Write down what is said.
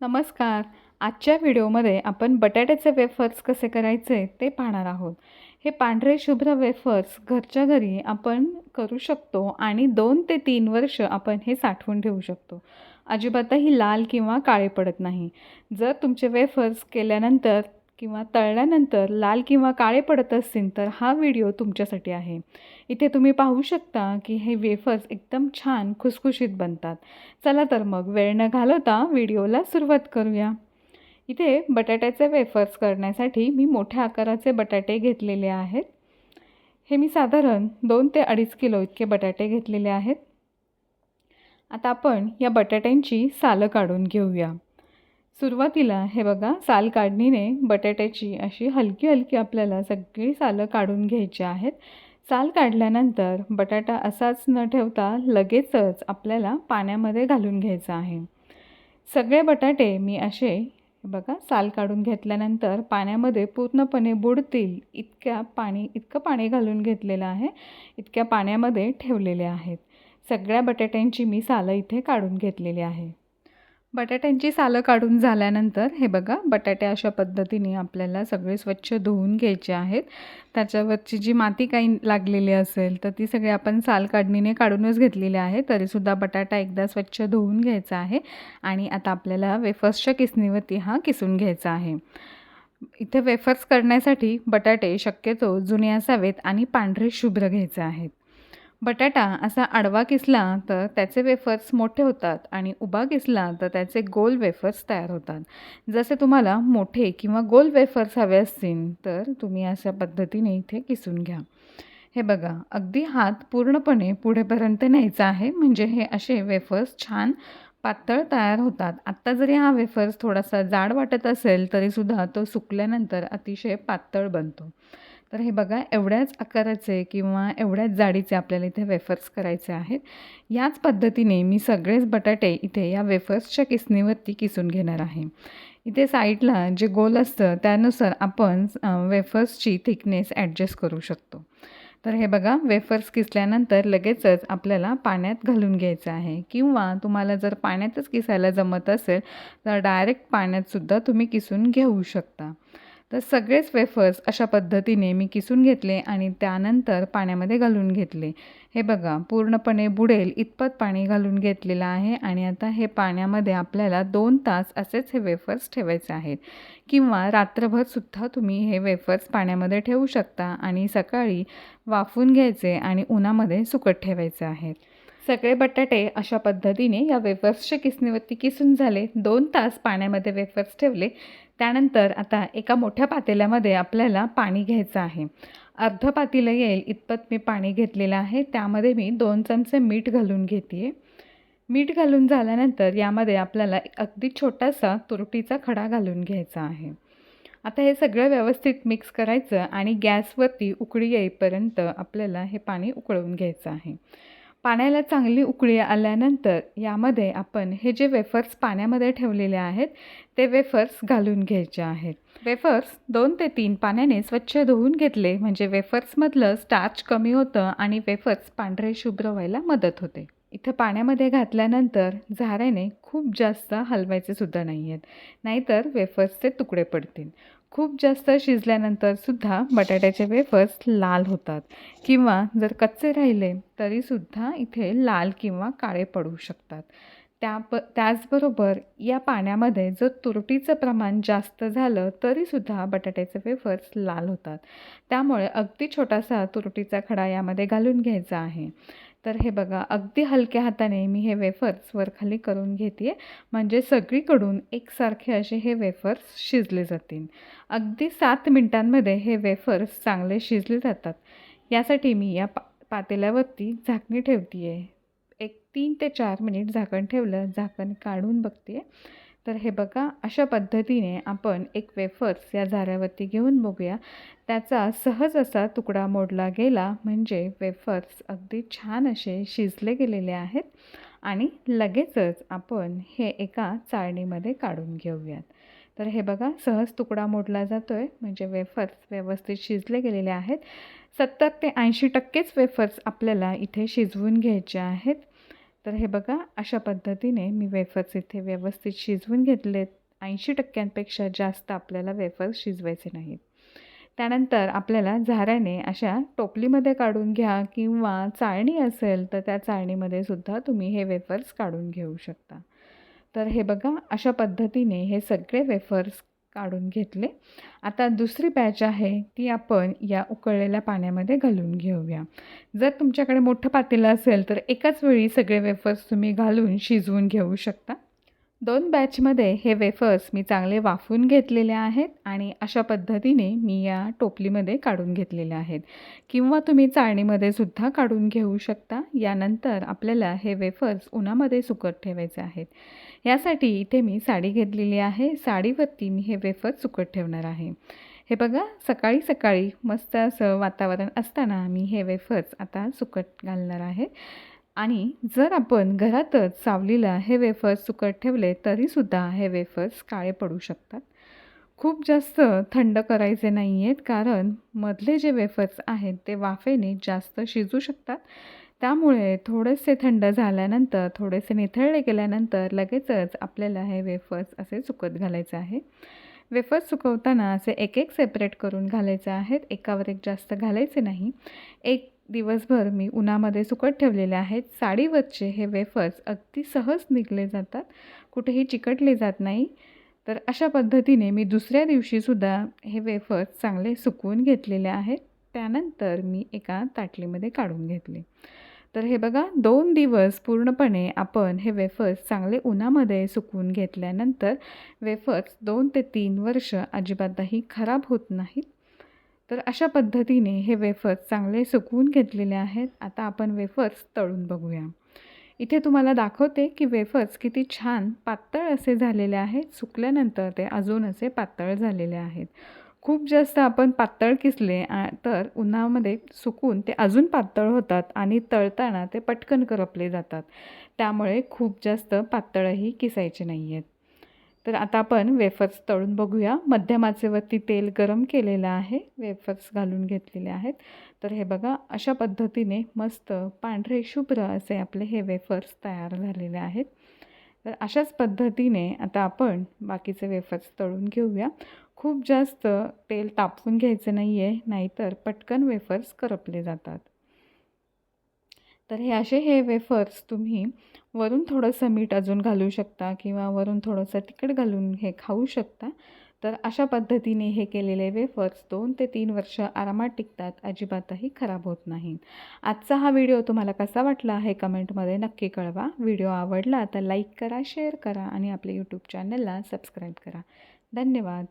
नमस्कार. आजच्या व्हिडिओमध्ये आपण बटाट्याचे वेफर्स कसे करायचे ते पाहणार आहोत. हे पांढरे शुभ्र वेफर्स घरच्या घरी आपण करू शकतो आणि दोन ते तीन वर्ष आपण हे साठवून ठेवू शकतो. अजिबातही लाल किंवा काळे पडत नाही. जर तुमचे वेफर्स केल्यानंतर किंवा तळल्यानंतर लाल किंवा काळे पडत असतील तर हा व्हिडिओ तुमच्यासाठी आहे. इथे तुम्ही पाहू शकता की हे वेफर्स एकदम छान खुसखुशीत बनतात. चला तर मग वेळ न घालवता व्हिडिओला सुरुवात करूया. इथे बटाट्याचे वेफर्स करण्यासाठी मी मोठ्या आकाराचे बटाटे घेतलेले आहेत. हे मी साधारण दोन ते अडीच किलो इतके बटाटे घेतलेले आहेत. आता आपण या बटाट्यांची सालं काढून घेऊया. सुरुवातीला हे बघा साल काढणीने बटाट्याची अशी हलकी हलकी आपल्याला सगळी सालं काढून घ्यायची आहेत. साल काढल्यानंतर बटाटा असाच न ठेवता लगेचच आपल्याला पाण्यामध्ये घालून घ्यायचा आहे. सगळे बटाटे मी असे बघा साल काढून घेतल्यानंतर पाण्यामध्ये पूर्णपणे बुडतील इतक्या पाणी इतकं पाणी घालून घेतलेलं आहे इतक्या पाण्यामध्ये ठेवलेले आहेत. सगळ्या बटाट्यांची मी सालं इथे काढून घेतलेली आहे. बटाट्यांची सालं काढून झाल्यानंतर हे बघा बटाटे अशा पद्धतीने आपल्याला सगळे स्वच्छ धुवून घ्यायचे आहेत. त्याच्यावरची जी माती काही लागलेली असेल तर ती सगळी आपण साल काढणीने काढूनच घेतलेली आहे. तरीसुद्धा बटाटा एकदा स्वच्छ धुवून घ्यायचा आहे आणि आता आपल्याला वेफर्सच्या किसणीवरती हा किसून घ्यायचा आहे. इथे वेफर्स करण्यासाठी बटाटे शक्यतो जुने असावेत आणि पांढरे शुभ्र घ्यायचे आहेत. बटाटा असा आडवा किसला तर त्याचे वेफर्स मोठे होतात आणि उभा किसला तर त्याचे गोल वेफर्स तयार होतात. जसे तुम्हाला मोठे किंवा गोल वेफर्स हवे असतील तर तुम्ही अशा पद्धतीने इथे किसून घ्या. हे बघा अगदी हात पूर्णपणे पुढेपर्यंत न्यायचा आहे. म्हणजे हे असे वेफर्स छान पातळ तयार होतात. आत्ता जरी हा वेफर्स थोडासा जाड वाटत असेल तरीसुद्धा तो सुकल्यानंतर अतिशय पातळ बनतो. तर हे बघा एवढ्याच आकाराचे किंवा एवढ्याच जाडीचे आपल्याला इथे वेफर्स करायचे आहेत. याच पद्धतीने मी सगळेच बटाटे इथे या वेफर्सच्या किसणीवरती किसून घेणार आहे. इथे साईडला जे गोल असतं त्यानुसार आपण वेफर्सची थिकनेस ॲडजस्ट करू शकतो. तर हे बघा वेफर्स किसल्यानंतर लगेचच आपल्याला पाण्यात घालून घ्यायचं आहे. किंवा तुम्हाला जर पाण्यातच किसायला जमत असेल तर डायरेक्ट पाण्यातसुद्धा तुम्ही किसून घेऊ शकता. तर सगळेच वेफर्स अशा पद्धतीने मी किसून घेतले आणि त्यानंतर पाण्यामध्ये घालून घेतले. हे बघा पूर्णपणे बुडेल इतपत पाणी घालून घेतलेलं आहे आणि आता हे पाण्यामध्ये आपल्याला दोन तास असेच हे वेफर्स ठेवायचे आहेत. किंवा रात्रभरसुद्धा तुम्ही हे वेफर्स पाण्यामध्ये ठेवू शकता आणि सकाळी वाफून घ्यायचे आणि उन्हामध्ये सुकट ठेवायचे आहेत. सगळे बटाटे अशा पद्धतीने या वेफर्सच्या किसणीवरती किसून झाले. दोन तास पाण्यामध्ये वेफर्स ठेवले. त्यानंतर आता एका मोठ्या पातेल्यामध्ये आपल्याला पाणी घ्यायचं आहे. अर्ध पातेलं येईल इतपत मी पाणी घेतलेलं आहे. त्यामध्ये मी दोन चमचे मीठ घालून घेते मीठ घालून झाल्यानंतर यामध्ये आपल्याला अगदी छोटासा तुरटीचा खडा घालून घ्यायचा आहे. आता हे सगळं व्यवस्थित मिक्स करायचं आणि गॅसवरती उकळी येईपर्यंत आपल्याला हे पाणी उकळवून घ्यायचं आहे. पाण्याला चांगली उकळी आल्यानंतर यामध्ये आपण हे जे वेफर्स पाण्यामध्ये ठेवलेले आहेत ते वेफर्स घालून घ्यायचे आहेत. वेफर्स दोन ते तीन पाण्याने स्वच्छ धुवून घेतले म्हणजे वेफर्समधलं स्टार्च कमी होतं आणि वेफर्स पांढरे शुभ्र व्हायला मदत होते. इथं पाण्यामध्ये घातल्यानंतर झाऱ्याने खूप जास्त हलवायचे सुद्धा नाही आहेत नाहीतर वेफर्सचे तुकडे पडतील. खूप जास्त शिजल्यानंतर सुद्धा बटाट्याचे वेफर्स लाल होतात. किंवा जर कच्चे राहिले तरीसुद्धा इथे लाल किंवा काळे पडू शकतात. त्या प त्याचबरोबर या पाण्यामध्ये जर तुरटीचं प्रमाण जास्त झालं तरीसुद्धा बटाट्याचे वेफर्स लाल होतात. त्यामुळे अगदी छोटासा तुरटीचा खडा यामध्ये घालून घ्यायचा आहे. तर हे बघा अगदी हलक्या हाताने मी हे वेफर्स वर खाली करून घेते म्हणजे सगळीकडून एकसारखे असे हे वेफर्स शिजले जातील. अगदी सात मिनटांमध्ये हे वेफर्स चांगले शिजले जातात. यासाठी मी या पा पातेल्यावरती झाकणी ठेवते आहे एक तीन ते चार मिनिट झाकण ठेवलं झाकण काढून बघते तर हे बघा अशा पद्धतीने आपण एक वेफर्स या झाऱ्यावरती घेऊन बघूया. त्याचा सहज असा तुकडा मोडला गेला म्हणजे वेफर्स अगदी छान असे शिजले गेलेले आहेत आणि लगेचच आपण हे एका चाळणीमध्ये काढून घेऊयात. तर हे बघा सहज तुकडा मोडला जातो आहे म्हणजे वेफर्स व्यवस्थित शिजले गेलेले आहेत. सत्तर ते ऐंशी टक्केच वेफर्स आपल्याला इथे शिजवून घ्यायचे आहेत. तर हे बघा अशा पद्धतीने मी वेफर्स इथे व्यवस्थित शिजवून घेतलेत. ऐंशी टक्क्यांपेक्षा जास्त आपल्याला वेफर्स शिजवायचे नाहीत. त्यानंतर आपल्याला झाऱ्याने अशा टोपलीमध्ये काढून घ्या किंवा चाळणी असेल तर त्या चाळणीमध्ये सुद्धा तुम्ही हे वेफर्स काढून घेऊ शकता. तर हे बघा अशा पद्धतीने हे सगळे वेफर्स काढून घेतले. आता दुसरी बॅच आहे ती आपण या उकळलेल्या पाण्यामध्ये घालून घेऊया. जर तुमच्याकडे मोठं पातेलं असेल तर एकाच वेळी सगळे वेफर्स तुम्ही घालून शिजवून घेऊ शकता. दोन बॅचमध्ये हे वेफर्स मी चांगले वाफून घेतलेले आहेत आणि अशा पद्धतीने मी या टोपलीमध्ये काढून घेतलेले आहेत. किंवा तुम्ही चाळणीमध्ये सुद्धा काढून घेऊ शकता. यानंतर आपल्याला हे वेफर्स उन्हामध्ये सुकत ठेवायचे आहेत. यासाठी इथे मी साडी घेतलेली आहे. साडीवरती मी हे वेफर्स सुकत ठेवणार आहे. हे बघा सकाळी सकाळी मस्त असं वातावरण असताना मी हे वेफर्स आता सुकट घालणार आहे. आणि जर आपण घरातच सावलीला हे वेफर्स सुकत ठेवले तरीसुद्धा हे वेफर्स काळे पडू शकतात. खूप जास्त थंड करायचे नाही आहेत कारण मधले जे वेफर्स आहेत ते वाफेने जास्त शिजू शकतात. त्यामुळे थोडेसे थंड झाल्यानंतर थोडेसे निथळले गेल्यानंतर लगेचच आपल्याला हे वेफर्स असे सुकत घालायचे आहे. वेफर्स सुकवताना असे एक एक सेपरेट करून घालायचे आहेत एकावर एक जास्त घालायचे नाही. एक दिवसभर मी उन्हामध्ये सुकत ठेवलेले आहेत. साडीवरचे हे वेफर्स अगदी सहज निघले जातात. कुठेही चिकटले जात नाही. तर अशा पद्धतीने मी दुसऱ्या दिवशीसुद्धा हे वेफर्स चांगले सुकवून घेतलेले आहेत. त्यानंतर मी एका ताटलीमध्ये काढून घेतले. तर हे बघा दोन दिवस पूर्णपणे आपण हे वेफर्स चांगले उन्हामध्ये सुकवून घेतल्यानंतर वेफर्स दोन ते तीन वर्ष अजिबातही खराब होत नाहीत. तर अशा पद्धतीने हे वेफर्स चांगले सुकवून घेतलेले आहेत. आता आपण वेफर्स तळून बघूया. इथे तुम्हाला दाखवते की वेफर्स किती छान पातळ असे झालेले आहेत. सुकल्यानंतर ते अजून असे पातळ झालेले आहेत. खूप जास्त आपण पातळ किसले तर उन्हामध्ये सुकून ते अजून पातळ होतात आणि तळताना ते पटकन करपले जातात. त्यामुळे खूप जास्त पातळही किसायचे नाही आहेत तर आता आपण वेफर्स तळून बघूया. मध्यमाचेवरती तेल गरम केलेलं आहे. वेफर्स घालून घेतलेले आहेत. तर हे बघा अशा पद्धतीने मस्त पांढरे शुभ्र असे आपले हे वेफर्स तयार झालेले आहेत. तर अशाच पद्धतीने आता आपण बाकीचे वेफर्स तळून घेऊया. खूप जास्त तेल तापवून घ्यायचं नाही आहे नाहीतर पटकन वेफर्स करपले जातात. तर हे असे हे वेफर्स तुम्ही वरून थोडंसं मीठ अजून घालू शकता किंवा वरून थोडंसं तिखट घालून हे खाऊ शकता. तर अशा पद्धतीने हे केलेले वेफर्स दोन ते तीन वर्ष आरामात टिकतात अजिबातही खराब होत नाहीत आजचा हा व्हिडिओ तुम्हाला कसा वाटला हे कमेंटमध्ये नक्की कळवा. व्हिडिओ आवडला तर लाईक करा शेअर करा आणि आपल्या यूट्यूब चॅनलला सबस्क्राईब करा. धन्यवाद.